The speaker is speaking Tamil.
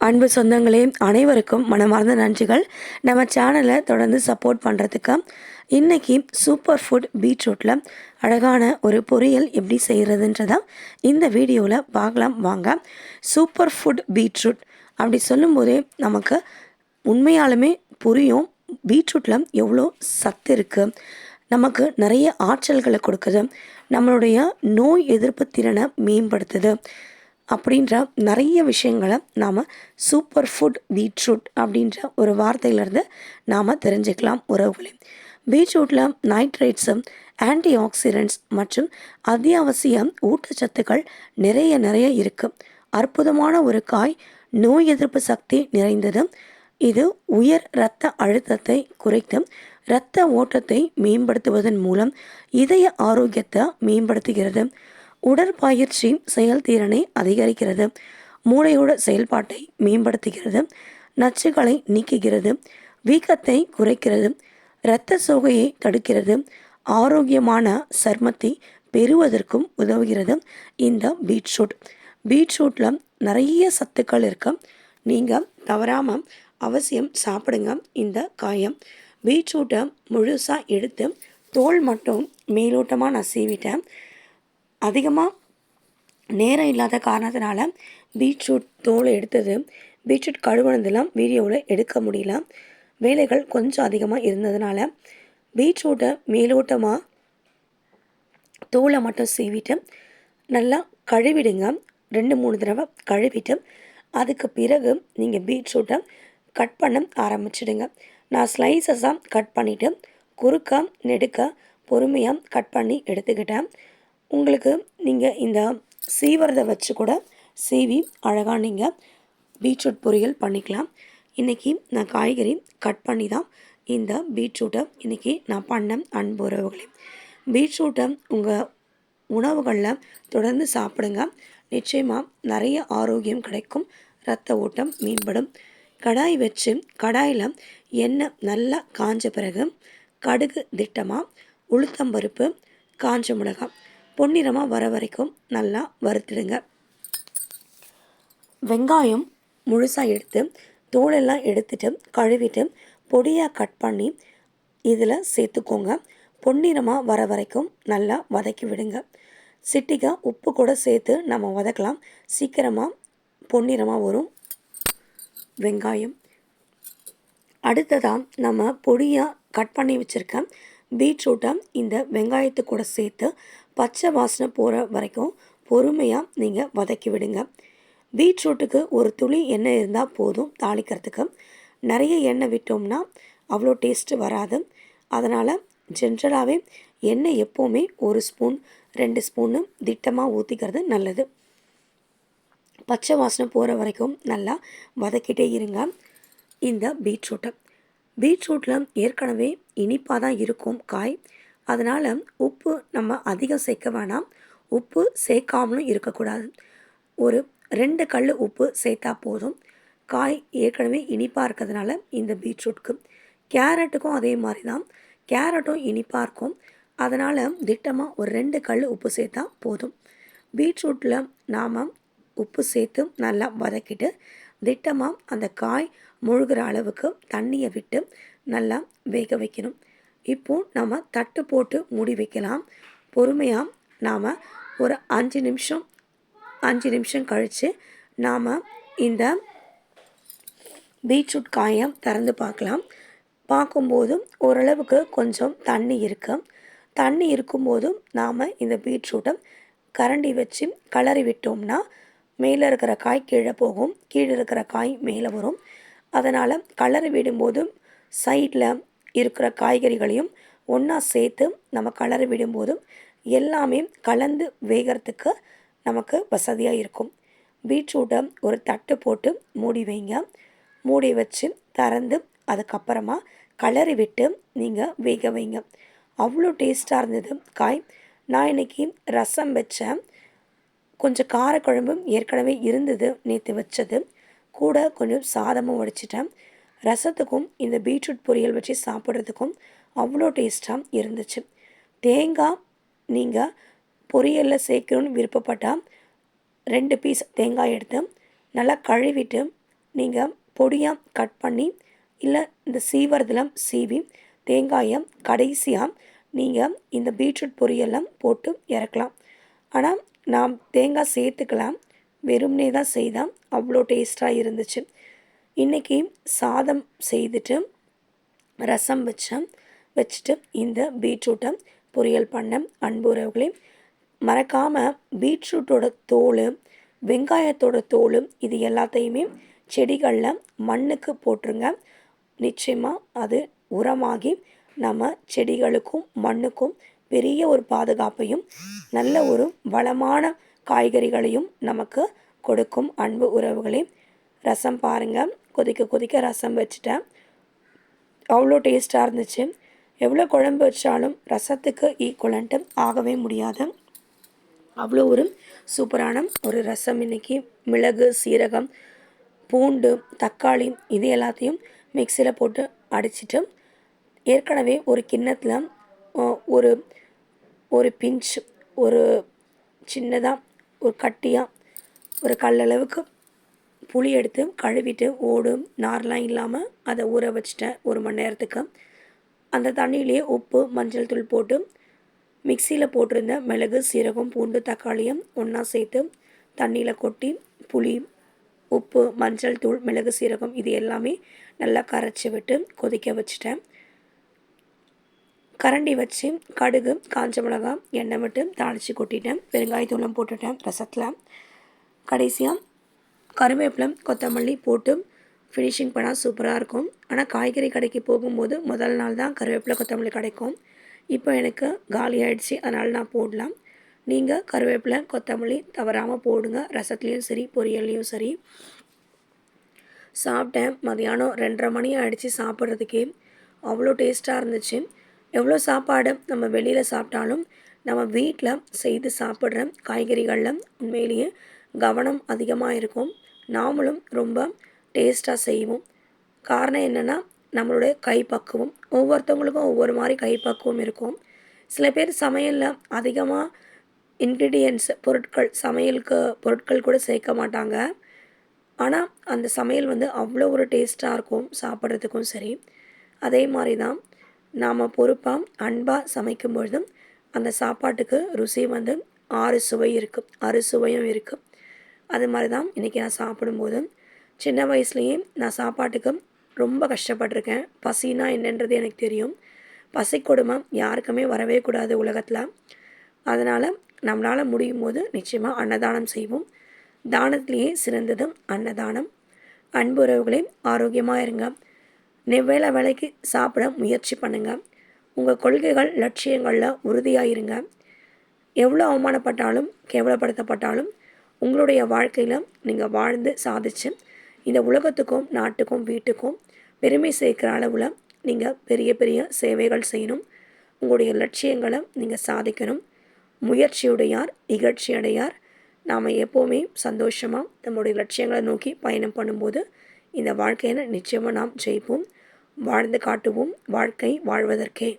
அன்பு சொந்தங்களே அனைவருக்கும் மனமார்ந்த நன்றிகள். நம்ம சேனலை தொடர்ந்து சப்போர்ட் பண்ணுறதுக்கு இன்றைக்கி சூப்பர் ஃபுட் பீட்ரூட்டில் அழகான ஒரு பொரியல் எப்படி செய்கிறதுன்றதான் இந்த வீடியோவில் பார்க்கலாம் வாங்க. சூப்பர் ஃபுட் பீட்ரூட் அப்படி சொல்லும்போதே நமக்கு உண்மையாலுமே புரியும் பீட்ரூட்டில் எவ்வளோ சத்து இருக்குது நமக்கு நிறைய ஆற்றல்களை கொடுக்குது நம்மளுடைய நோய் எதிர்ப்பு திறனை மேம்படுத்துது. அப்படின்ற நிறைய விஷயங்களை நாம் சூப்பர் ஃபுட் பீட்ரூட் அப்படின்ற ஒரு வார்த்தையிலேருந்து நாம் தெரிஞ்சுக்கலாம் உறவுகளை. பீட்ரூட்டில் நைட்ரேட்ஸும் ஆன்டி ஆக்சிடென்ட்ஸ் மற்றும் அத்தியாவசிய ஊட்டச்சத்துக்கள் நிறைய நிறைய இருக்குது அற்புதமான ஒரு காய் நோய் எதிர்ப்பு சக்தி நிறைந்தது. இது உயர் இரத்த அழுத்தத்தை குறைத்து இரத்த ஓட்டத்தை மேம்படுத்துவதன் மூலம் இதய ஆரோக்கியத்தை மேம்படுத்துகிறது. உடற்பயிற்சி செயல்திறனை அதிகரிக்கிறது. மூளையோட செயல்பாட்டை மேம்படுத்துகிறது. நச்சுகளை நீக்குகிறது. வீக்கத்தை குறைக்கிறது. இரத்த சோகையை தடுக்கிறது. ஆரோக்கியமான சர்மத்தை பெறுவதற்கும் உதவுகிறது. இந்த பீட்ரூட். பீட்ரூட்டில் நிறைய சத்துக்கள் இருக்கு. நீங்கள் தவறாமல் அவசியம் சாப்பிடுங்க. இந்த காயம். பீட்ரூட்டை முழுசாக எடுத்து தோல் மட்டும் மேலோட்டமாக நான் சீவிட்டேன் அதிகமாக நேரம் இல்லாத காரணத்தினால பீட்ரூட் தோலை எடுத்தது. பீட்ரூட் கழுவுனதெல்லாம் வீடியோவில் எடுக்க முடியல. வேலைகள் கொஞ்சம் அதிகமாக இருந்ததுனால பீட்ரூட்டை மேலோட்டமாக தோலை மட்டும் சீவிட்டு நல்லா கழுவிடுங்க. ரெண்டு மூணு தடவை கழுவிட்டு அதுக்கு பிறகு நீங்கள் பீட்ரூட்டை கட் பண்ண ஆரம்பிச்சிடுங்க. நான் ஸ்லைசஸாக கட் பண்ணிவிட்டு குறுக்க நெடுக்க பொறுமையாக கட் பண்ணி எடுத்துக்கிட்டேன். உங்களுக்கு நீங்கள் இந்த சீவரதை வச்சு கூட சீவி அழகாக நீங்கள் பீட்ரூட் பொரியல் பண்ணிக்கலாம். இன்றைக்கி நான் காய்கறி கட் பண்ணி தான் இந்த பீட்ரூட்டை இன்றைக்கி நான் பண்ணேன் அன்பு உறவுகளே. பீட்ரூட்டை உங்கள் உணவுகளில் தொடர்ந்து சாப்பிடுங்க. நிச்சயமாக நிறைய ஆரோக்கியம் கிடைக்கும். இரத்த ஓட்டம் மேம்படும். கடாய் வச்சு கடாயில் எண்ணெய் நல்லா காஞ்ச பிறகு கடுகு திட்டமாக உளுத்தம்பருப்பு காஞ்ச மிளகாய் பொன்னிறமாக வர வரைக்கும் நல்லா வறுத்துடுங்க. வெங்காயம் முழுசாக எடுத்து தோலெல்லாம் எடுத்துட்டு கழுவிட்டு பொடியாக கட் பண்ணி இதில் சேர்த்துக்கோங்க. பொன்னிறமாக வர வரைக்கும் நல்லா வதக்கி விடுங்க. சிட்டிக்கா உப்பு கூட சேர்த்து நம்ம வதக்கலாம். சீக்கிரமாக பொன்னிறமாக வரும் வெங்காயம். அடுத்ததாக நம்ம பொடியாக கட் பண்ணி வச்சுருக்க பீட்ரூட்டை இந்த வெங்காயத்து கூட சேர்த்து பச்சை வாசனை போகிற வரைக்கும் பொறுமையாக நீங்கள் வதக்கி விடுங்க. பீட்ரூட்டுக்கு ஒரு துளி எண்ணெய் இருந்தால் போதும் தாளிக்கிறதுக்கு. நிறைய எண்ணெய் விட்டோம்னா அவ்வளோ டேஸ்ட்டு வராது. அதனால் ஜென்ரலாகவே எண்ணெய் எப்போவுமே ஒரு ஸ்பூன் ரெண்டு ஸ்பூனு திட்டமாக ஊற்றிக்கிறது நல்லது. பச்சை வாசனை போகிற வரைக்கும் நல்லா வதக்கிட்டே இருங்க. இந்த பீட்ரூட்டை. பீட்ரூட்டில் ஏற்கனவே இனிப்பாக தான் இருக்கும் காய். அதனால் உப்பு நம்ம அதிகம் சேர்க்க வேணாம். உப்பு சேர்க்காமலும் இருக்கக்கூடாது. ஒரு ரெண்டு கல் உப்பு சேர்த்தா போதும். காய் ஏற்கனவே இனிப்பாக இருக்கிறதுனால இந்த பீட்ரூட்க்கு. கேரட்டுக்கும் அதே மாதிரி தான் கேரட்டும் இனிப்பாக இருக்கும். அதனால் திட்டமாக ஒரு ரெண்டு கல் உப்பு சேர்த்தா போதும். பீட்ரூட்டில் நாம் உப்பு சேர்த்து நல்லா வதக்கிட்டு திட்டமாக அந்த காய் முழுகிற அளவுக்கு தண்ணியை விட்டு நல்லா வேக வைக்கணும். இப்போது நம்ம தட்டு போட்டு மூடி வைக்கலாம். பொறுமையாக நாம் ஒரு அஞ்சு நிமிஷம் அஞ்சு நிமிஷம் கழித்து நாம் இந்த பீட்ரூட் காயை திறந்து பார்க்கலாம். பார்க்கும்போதும் ஓரளவுக்கு கொஞ்சம் தண்ணி இருக்கும் தண்ணி இருக்கும்போதும் நாம் இந்த பீட்ரூட்டை கரண்டி வச்சு கலறி விட்டோம்னா மேலே இருக்கிற காய் கீழே போகும். கீழே இருக்கிற காய் மேலே வரும். அதனால் கலறி விடும்போதும் சைடில் இருக்கிற காய்கறிகளையும் ஒன்றா சேர்த்து நம்ம கலரி விடும்போதும் எல்லாமே கலந்து வேகிறதுக்கு நமக்கு வசதியாக இருக்கும். பீட்ரூட்டை ஒரு தட்டு போட்டு மூடி வைங்க. மூடி வச்சு திறந்து அதுக்கப்புறமா கலரி விட்டு நீங்கள் வேக வைங்க. அவ்வளோ டேஸ்ட்டாக இருந்தது காய். நான் இன்றைக்கி ரசம் வச்சேன் கொஞ்சம் காரக்குழம்பும் ஏற்கனவே இருந்தது நேற்று வச்சது. கூட கொஞ்சம் சாதமும் வடிச்சிட்டேன். ரசத்துக்கும் இந்த பீட்ரூட் பொரியல் வச்சு சாப்பிட்றதுக்கும் அவ்வளோ டேஸ்ட்டாக இருந்துச்சு. தேங்காய் நீங்கள் பொரியலில் சேர்க்கணும்னு விருப்பப்பட்டால் ரெண்டு பீஸ் தேங்காய் எடுத்து நல்லா கழுவிட்டு நீங்கள் பொடியாக கட் பண்ணி இல்லை இந்த சீவரத்தில் சீவி தேங்காயை கடைசியாக நீங்கள் இந்த பீட்ரூட் பொரியெல்லாம் போட்டு இறக்கலாம். ஆனால் நான் தேங்காய் சேர்த்துக்கலாம். வெறும்னே தான் செய்தால் அவ்வளோ டேஸ்ட்டாக இருந்துச்சு. இன்றைக்கி சாதம் செய்துட்டு ரசம் வச்சேன் வச்சுட்டு இந்த பீட்ரூட்டை பொரியல் பண்ணேன் அன்பு உறவுகளே மறக்காமல் பீட்ரூட்டோட தோல் வெங்காயத்தோட தோல் இது எல்லாத்தையுமே செடிகளில் மண்ணுக்கு போட்டுருங்க. நிச்சயமாக அது உரமாகி நம்ம செடிகளுக்கும் மண்ணுக்கும் பெரிய ஒரு பாதுகாப்பையும் நல்ல ஒரு வளமான காய்கறிகளையும் நமக்கு கொடுக்கும் அன்பு உறவுகளே. ரசம் பாருங்கள் கொதிக்க கொதிக்க ரசம் வச்சுட்டேன். அவ்வளோ டேஸ்ட்டாக இருந்துச்சு. எவ்வளோ குழம்பு வச்சாலும் ரசத்துக்கு ஈக்குவலண்ட்டு ஆகவே முடியாது. அவ்வளோ ஒரு சூப்பரான ஒரு ரசம் இன்றைக்கி மிளகு சீரகம் பூண்டு தக்காளி இது எல்லாத்தையும் மிக்சியில் போட்டு அடிச்சிட்டு ஏற்கனவே ஒரு கிண்ணத்தில் ஒரு ஒரு பிஞ்ச் ஒரு சின்னதாக ஒரு கட்டியாக ஒரு கல்லளவுக்கு புளி எடுத்து கழுவிட்டு ஓடு நார்லாம் இல்லாமல் அதை ஊற வச்சிட்டேன் ஒரு மணி நேரத்துக்கு. அந்த தண்ணியிலே உப்பு மஞ்சள் தூள் போட்டு மிக்சியில் போட்டிருந்த மிளகு சீரகம் பூண்டு தக்காளியும் ஒன்றா சேர்த்து தண்ணியில் கொட்டி புளி உப்பு மஞ்சள் தூள் மிளகு சீரகம் இது எல்லாமே நல்லா கரைச்சி விட்டு கொதிக்க வச்சுட்டேன். கரண்டி வச்சு கடுகு காஞ்ச மிளகா எண்ணெய் விட்டு தாளித்து கொட்டிட்டேன். பெருங்காயத்தூளம் போட்டுட்டேன் ரசத்தில் கடைசியாக கருவேப்பிலை கொத்தமல்லி போட்டு ஃபினிஷிங் பண்ணால் சூப்பராக இருக்கும். ஆனால் காய்கறி கடைக்கு போகும்போது முதல் நாள் தான் கருவேப்பிலை கொத்தமல்லி கிடைக்கும். இப்போ எனக்கு காலி ஆகிடுச்சு அதனால் நான் போடலாம். நீங்கள் கருவேப்பிலை கொத்தமல்லி தவறாமல் போடுங்க. ரசத்துலேயும் சரி பொரியல்லையும் சரி. சாப்பிட்டேன். மதியானம் ரெண்டரை மணி ஆகிடுச்சு சாப்பிட்றதுக்கே. அவ்வளோ டேஸ்ட்டாக இருந்துச்சு. எவ்வளோ சாப்பாடு நம்ம வெளியில் சாப்பிட்டாலும் நம்ம வீட்டில் செய்து சாப்பிட்ற காய்கறிகளில் உண்மையிலேயே கவனம் அதிகமாக இருக்கும். நாமளும் ரொம்ப டேஸ்ட்டாக செய்வோம். காரணம் என்னென்னா நம்மளுடைய கைப்பக்குவம். ஒவ்வொருத்தவங்களுக்கும் ஒவ்வொரு மாதிரி கைப்பக்குவம் இருக்கும். சில பேர் சமையலில் அதிகமாக இன்க்ரீடியன்ட்ஸ் பொருட்கள் சமையலுக்கு பொருட்கள் கூட சேர்க்க மாட்டாங்க. ஆனால் அந்த சமையல் வந்து அவ்வளோ ஒரு டேஸ்ட்டாக இருக்கும் சாப்பிட்றதுக்கும் சரி. அதே மாதிரி தான் நாம் பொறுப்பாக அன்பாக சமைக்கும் பொழுதும் அந்த சாப்பாட்டுக்கு ருசி வந்து ஆறு சுவை இருக்குது அறு சுவையும் இருக்குது அது மாதிரி தான் இன்றைக்கி நான் சாப்பிடும்போது. சின்ன வயசுலேயே நான் சாப்பாட்டுக்கு ரொம்ப கஷ்டப்பட்டிருக்கேன். பசினா என்னன்றது எனக்கு தெரியும். பசி கொடுமை யாருக்குமே வரவே கூடாது உலகத்தில். அதனால் நம்மளால் முடியும் போது நிச்சயமாக அன்னதானம் செய்வோம். தானத்திலேயே சிறந்ததும் அன்னதானம். அன்பு உறவுகளே ஆரோக்கியமாக இருங்க. நெவ்வேளை வேலைக்கு சாப்பிட முயற்சி பண்ணுங்கள் உங்கள் கொள்கைகள் லட்சியங்களில் உறுதியாக இருங்க எவ்வளோ அவமானப்பட்டாலும் கேவலப்படுத்தப்பட்டாலும் உங்களுடைய வாழ்க்கையில் நீங்கள் வாழ்ந்து சாதிச்சு இந்த உலகத்துக்கும் நாட்டுக்கும் வீட்டுக்கும் பெருமை சேர்க்குற அளவில் நீங்கள் பெரிய பெரிய சேவைகள் செய்யணும். உங்களுடைய லட்சியங்களை நீங்கள் சாதிக்கணும். முயற்சியுடையார் இகழ்ச்சி அடையார் நாம் எப்போவுமே சந்தோஷமாக நம்முடைய லட்சியங்களை நோக்கி பயணம் பண்ணும்போது இந்த வாழ்க்கையில் நிச்சயமாக நாம் ஜெயிப்போம் வாழ்ந்து காட்டுவோம் வாழ்க்கை வாழ்வதற்கே.